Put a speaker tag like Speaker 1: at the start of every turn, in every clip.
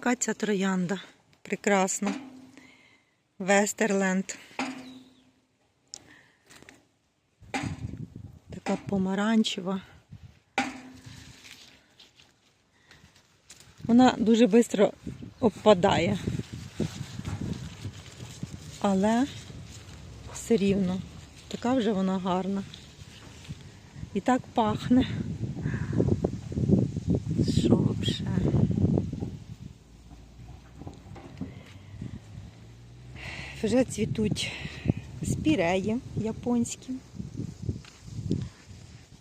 Speaker 1: Яка ця троянда? Прекрасна. Вестерленд. Така помаранчева. Вона дуже швидко обпадає. Але все рівно. Така вже вона гарна. І так пахне. Що б ще? Вже цвітуть спіреї японські.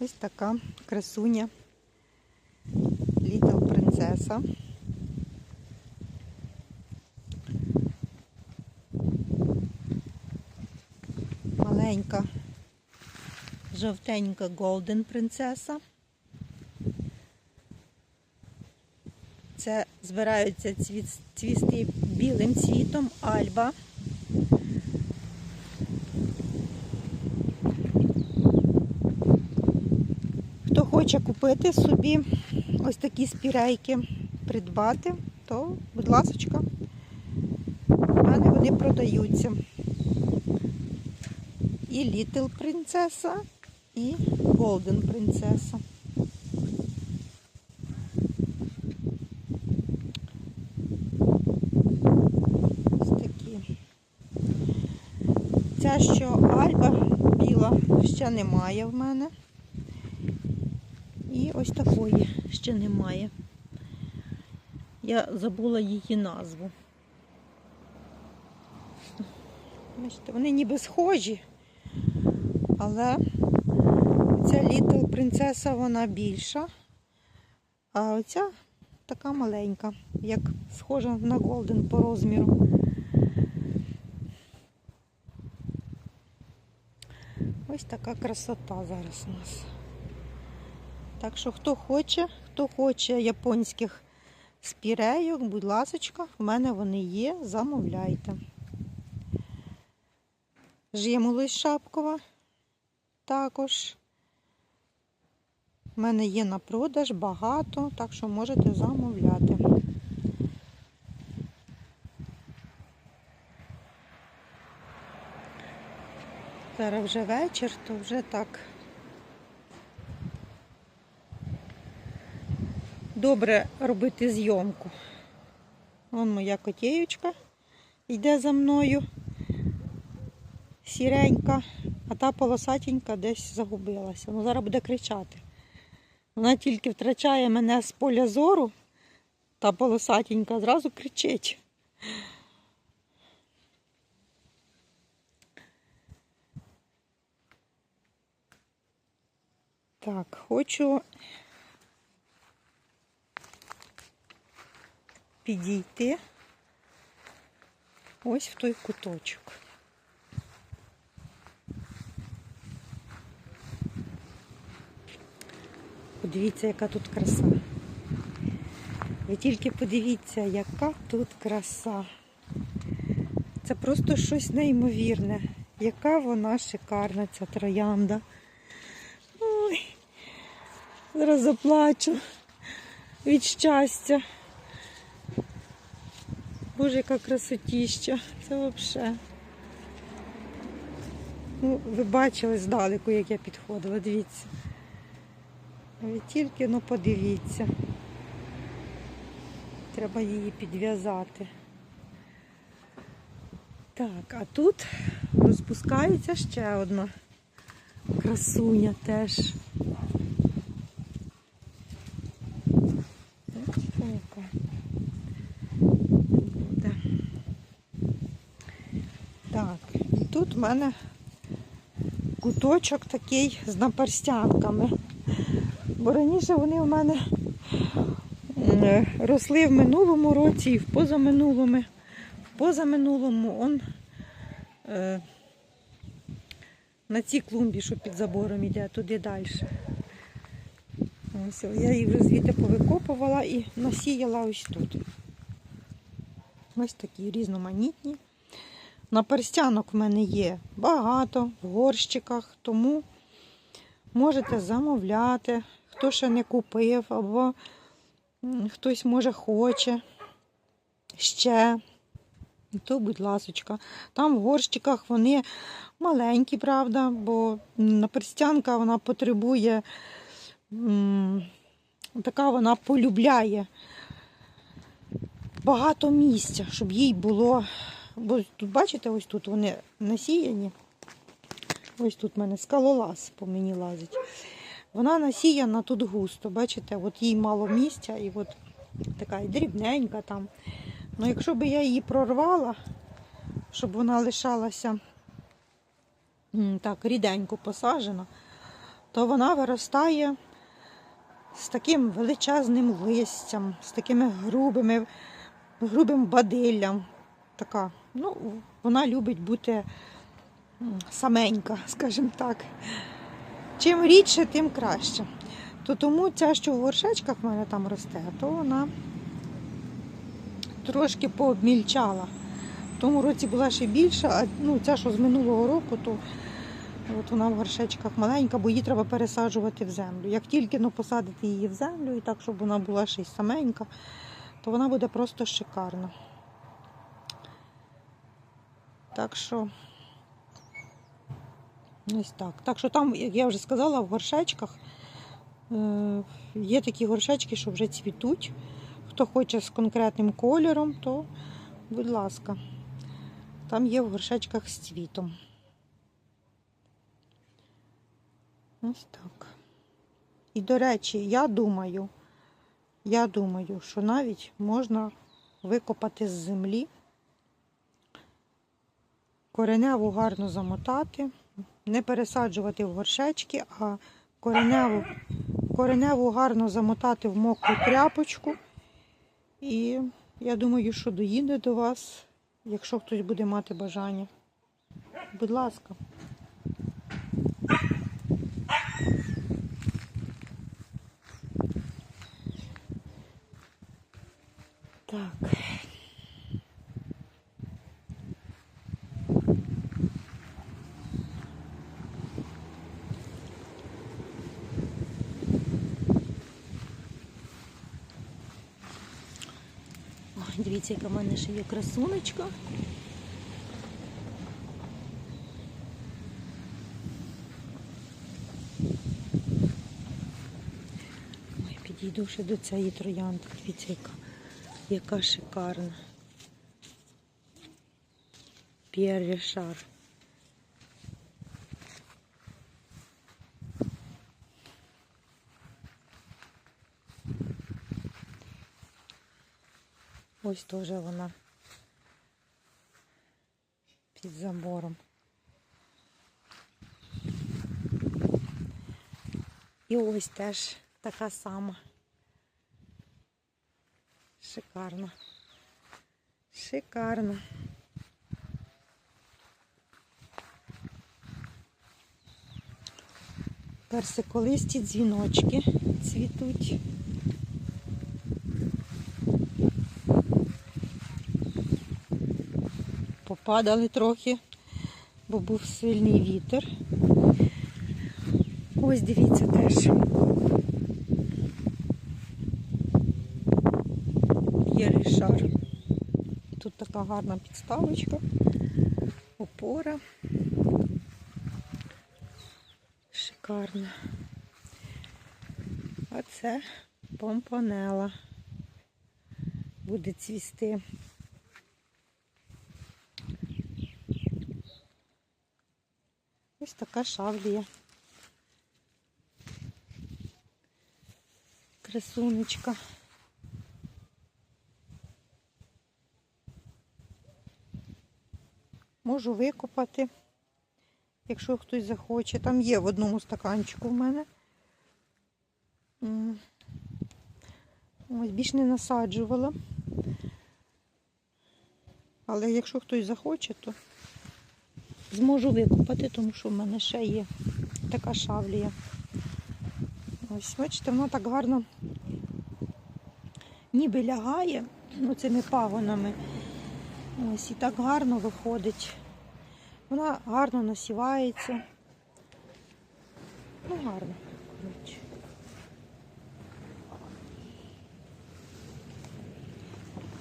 Speaker 1: Ось така красуня. Літл принцеса. Маленька, жовтенька голден принцеса. Це збираються цвісти білим цвітом альба. Хто хоче купити собі ось такі спірейки, придбати, то, будь ласочка, в мене вони продаються. І Літл принцеса, і Голден принцеса. Ось такі. Ця що Альба біла ще немає в мене. І ось такої ще немає. Я забула її назву. Бачите, вони ніби схожі, але ця Літл принцеса вона більша, а оця така маленька, як схожа на Голден по розміру. Ось така красота зараз у нас. Так що, хто хоче, хто хоче японських спірейок, будь ласочка, в мене вони є, замовляйте. Жимолость шапкова також. В мене є на продаж багато, так що можете замовляти. Зараз вже вечір, то вже так. Добре робити зйомку. Вон моя котєючка йде за мною. Сіренька, а та полосатенька десь загубилася. Ну, зараз буде кричати. Вона тільки втрачає мене з поля зору, та полосатенька зразу кричить. Так, хочу підійти ось в той куточок. Подивіться, яка тут краса. Ви тільки подивіться, яка тут краса. Це просто щось неймовірне. Яка вона шикарна, ця троянда. Ой, зараз заплачу від щастя. Боже, яка красотіща. Це взагалі. Ну, ви бачили здалеку, як я підходила, дивіться. Ви тільки ну подивіться. Треба її підв'язати. Так, а тут розпускається ще одна красуня теж. Ось така. Буде. Так, і тут в мене куточок такий з наперстянками. Бо раніше вони в мене росли в минулому році і в позаминулому. В позаминулому он е, на цій клумбі, що під забором йде, туди далі. Ось, я їх вже звідти повикопувала і насіяла ось тут. Ось такі різноманітні. Наперстянок в мене є багато в горщиках, тому можете замовляти, хто ще не купив, або хтось може хоче. ще, то, будь ласочка. Там в горщиках вони маленькі, правда, бо наперстянка вона потребує, така вона полюбляє багато місця, щоб їй було. Бо тут, бачите, ось тут вони насіяні. Ось тут в мене скалолаз по мені лазить. Вона насіяна тут густо, бачите, от їй мало місця і от така і дрібненька там. Ну, якщо б я її прорвала, щоб вона лишалася так, ріденько посаджена, то вона виростає з таким величезним листям, з такими грубими, грубим бадиллям. Така, ну, вона любить бути саменька, скажімо так. Чим рідше, тим краще. То тому ця, що в горшечках в мене там росте, то вона трошки пообмільчала. В тому році була ще більша, а ну, ця, що з минулого року, то от вона в горшечках маленька, бо її треба пересаджувати в землю. Як тільки ну, посадити її в землю, і так, щоб вона була ще й саменька, то вона буде просто шикарна. Так що. Ось так. Так що там, як я вже сказала, в горшечках е, є такі горшечки, що вже цвітуть. Хто хоче з конкретним кольором, то, будь ласка, там є в горшечках з цвітом. Ось так. І, до речі, я думаю, я думаю, що навіть можна викопати з землі, кореневу гарно замотати не пересаджувати в горшечки, а кореневу, кореневу гарно замотати в мокру тряпочку. І я думаю, що доїде до вас, якщо хтось буде мати бажання. Будь ласка. дивіться, яка в мене ще є красунечка. Ой, підійду ще до цієї троянди. Дивіться, яка, яка шикарна. П'єр Рішар. Ось теж вона під забором. І ось теж така сама. Шикарно. Шикарно. Персиколисті дзвіночки цвітуть. Попадали трохи, бо був сильний вітер. Ось дивіться теж. Є рішар. Тут така гарна підставочка, опора. Шикарна. А це помпонела. Буде цвісти. Ось така шавлія. Красунечка. Можу викопати, якщо хтось захоче. Там є в одному стаканчику в мене. Ось більш не насаджувала. Але якщо хтось захоче, то зможу викопати, тому що в мене ще є така шавлія. Ось, бачите, вона так гарно ніби лягає цими пагонами. Ось і так гарно виходить. Вона гарно насівається. Ну, гарно.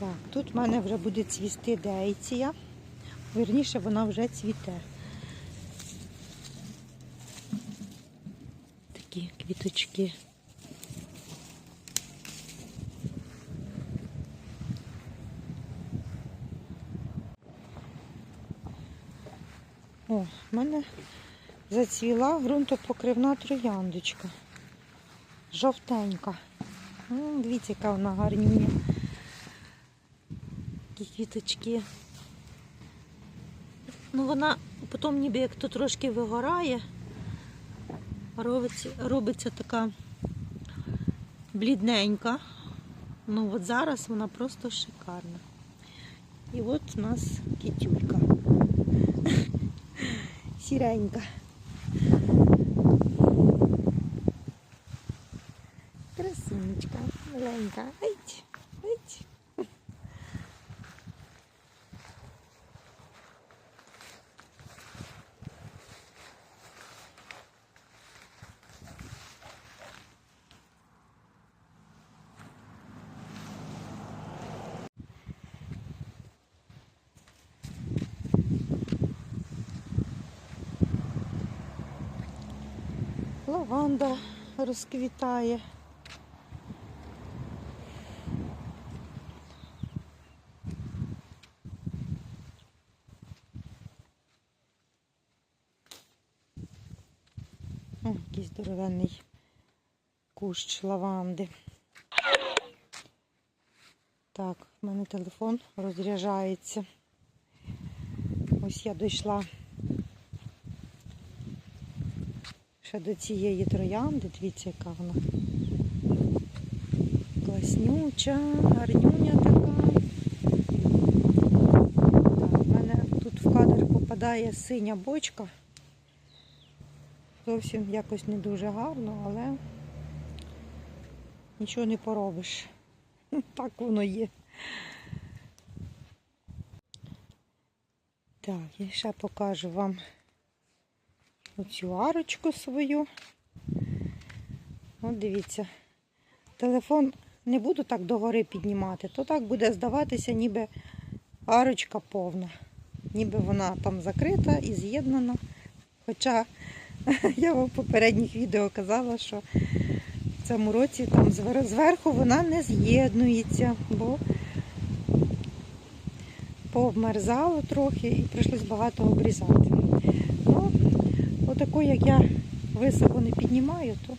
Speaker 1: Так, тут в мене вже буде цвісти дейція. Вірніше, вона вже цвіте. Такі квіточки. О, в мене зацвіла ґрунтопокривна трояндочка. Жовтенька. Дивіться, яка вона гарнюня. Такі квіточки. Ну, вона потім ніби як то трошки вигорає, робиться, робиться така блідненька. Ну от зараз вона просто шикарна. І от у нас кітюлька. Сіренька. Красунечка, маленька. Ать, Лаванда розквітає. О, який здоровенний кущ лаванди. Так, в мене телефон розряджається. Ось я дійшла ще до цієї троянди. Дивіться, яка вона. Класнюча, гарнюня така. Так, в мене тут в кадр попадає синя бочка. Зовсім якось не дуже гарно, але нічого не поробиш. Так воно є. Так, я ще покажу вам оцю арочку свою. От дивіться. Телефон не буду так догори піднімати, то так буде здаватися, ніби арочка повна. Ніби вона там закрита і з'єднана. Хоча я вам в попередніх відео казала, що в цьому році там зверху вона не з'єднується, бо пообмерзало трохи і прийшлось багато обрізати. Отаку, як я високо не піднімаю, то,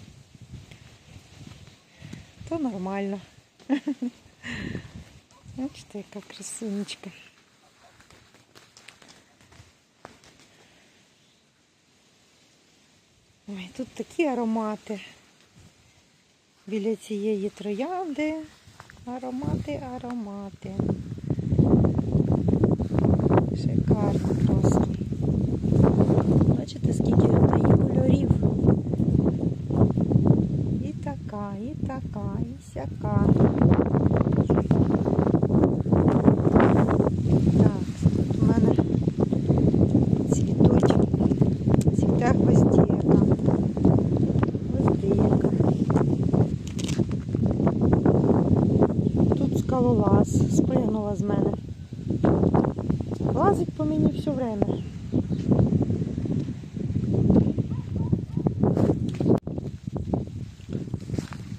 Speaker 1: то нормально. Бачите, яка красунечка. Ой, тут такі аромати. Біля цієї троянди. Аромати, аромати. Шикарно просто. Бачите, скільки в неї кольорів. І така, і така, і сяка. Так, тут у мене цвітуть. Цвіте гвоздіка. Гвоздика. Скалолаз спригнула з мене. Лазить по мені все время.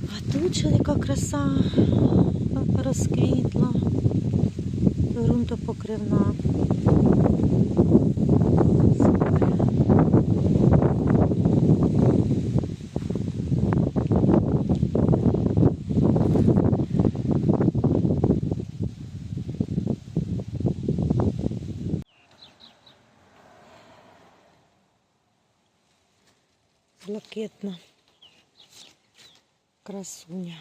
Speaker 1: А тут ще яка краса розквітла, ґрунтопокривна. Блакитна красуня.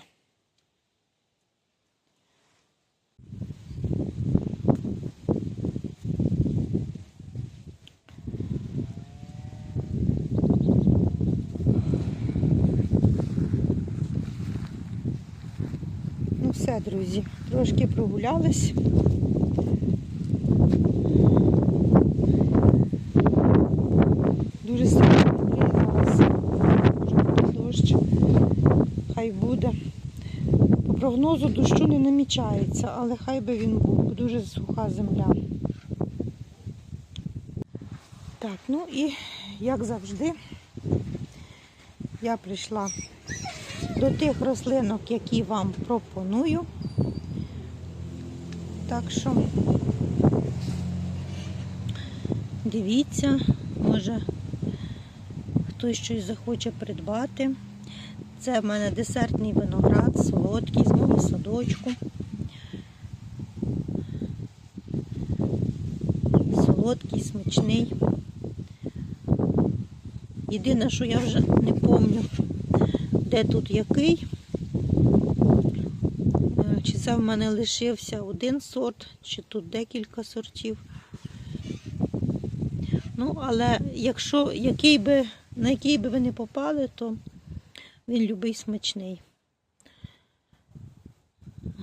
Speaker 1: Ну все, друзі, трошки прогулялись. Дуже сильно зараз. Може буде дощ. Хай буде. Попробую прогнозу дощу не намічається, але хай би він був, дуже суха земля. Так, ну і як завжди, я прийшла до тих рослинок, які вам пропоную. Так що дивіться, може хтось щось захоче придбати. Це в мене десертний виноград, солодкий, з мого садочку. Солодкий, смачний. Єдине, що я вже не пам'ятаю, де тут який. Е, Чи це в мене лишився один сорт, чи тут декілька сортів. Ну, але якщо який би, на який би ви не попали, то він любий смачний.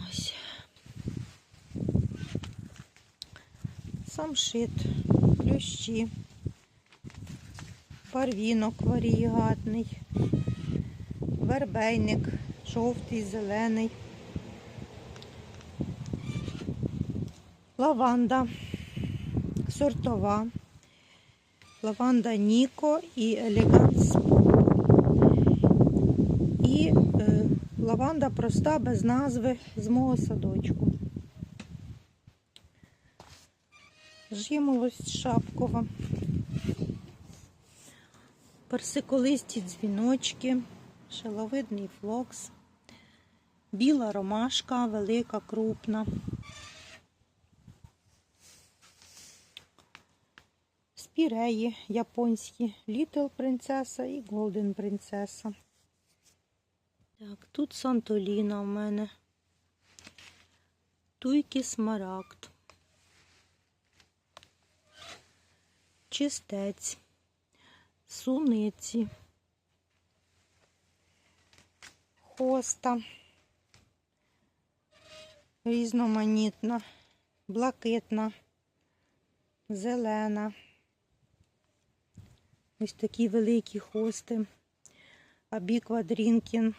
Speaker 1: Ось. Самшит, плющі, барвінок варігатний, вербейник, жовтий, зелений, лаванда, сортова, лаванда Ніко і Елеганс і е, лаванда проста, без назви з мого садочку. Жимолость шапкова. Персиколисті дзвіночки, шаловидний флокс, біла ромашка, велика, крупна. Спіреї японські, Little принцеса і Golden принцеса. Так, тут Сантоліна в мене. Туйки смарагд. Чистець. Суниці. Хоста. Різноманітна, блакитна, зелена. Ось такі великі хости. Абіква Дрінкін,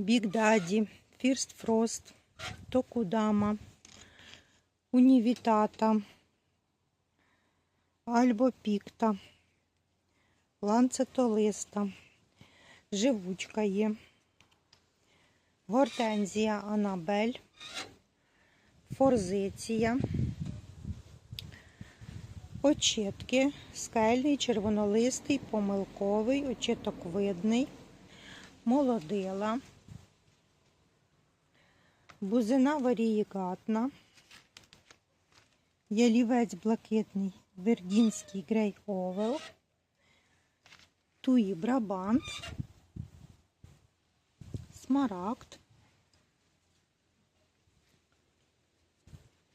Speaker 1: Біг Даді, Фірст Фрост, Токудама, Унівітата, Альбо Пікта, Ланцетолиста, Живучка є, Гортензія Анабель, Форзиція. Очітки, скельний, червонолистий, помилковий, очіток видний, молодила, бузина варієгатна, ялівець блакитний, вердінський грей овел, туї брабант, смарагд.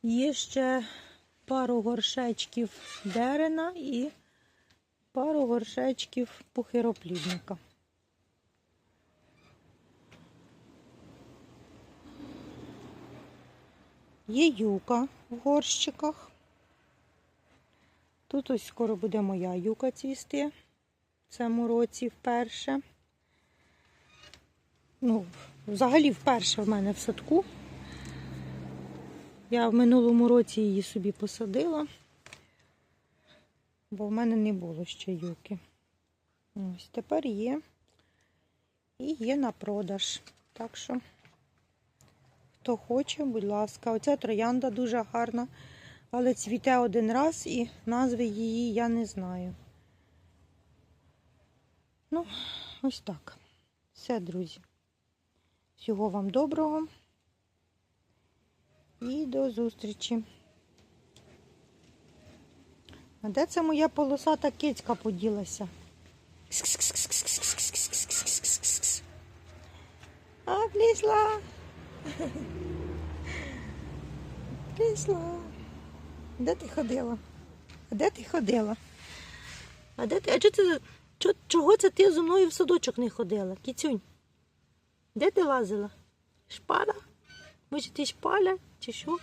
Speaker 1: Є ще пару горшечків дерена і пару горшечків пухироплідника. Є юка в горщиках. Тут ось скоро буде моя юка цвісти. В цьому році вперше. Ну, взагалі вперше в мене в садку. Я в минулому році її собі посадила, бо в мене не було ще юки. Ось тепер є. І є на продаж. Так що, хто хоче, будь ласка. Оця троянда дуже гарна, але цвіте один раз і назви її я не знаю. Ну, ось так. Все, друзі. Всього вам доброго. І до зустрічі. А де це моя полосата кицька поділася? А, плісла. Плісла. Де ти ходила? А де ти ходила? А де ти? А чого це, чого, це ти зі мною в садочок не ходила? Кіцюнь? Де ти лазила? Шпара? Може, ти шпаля чи що?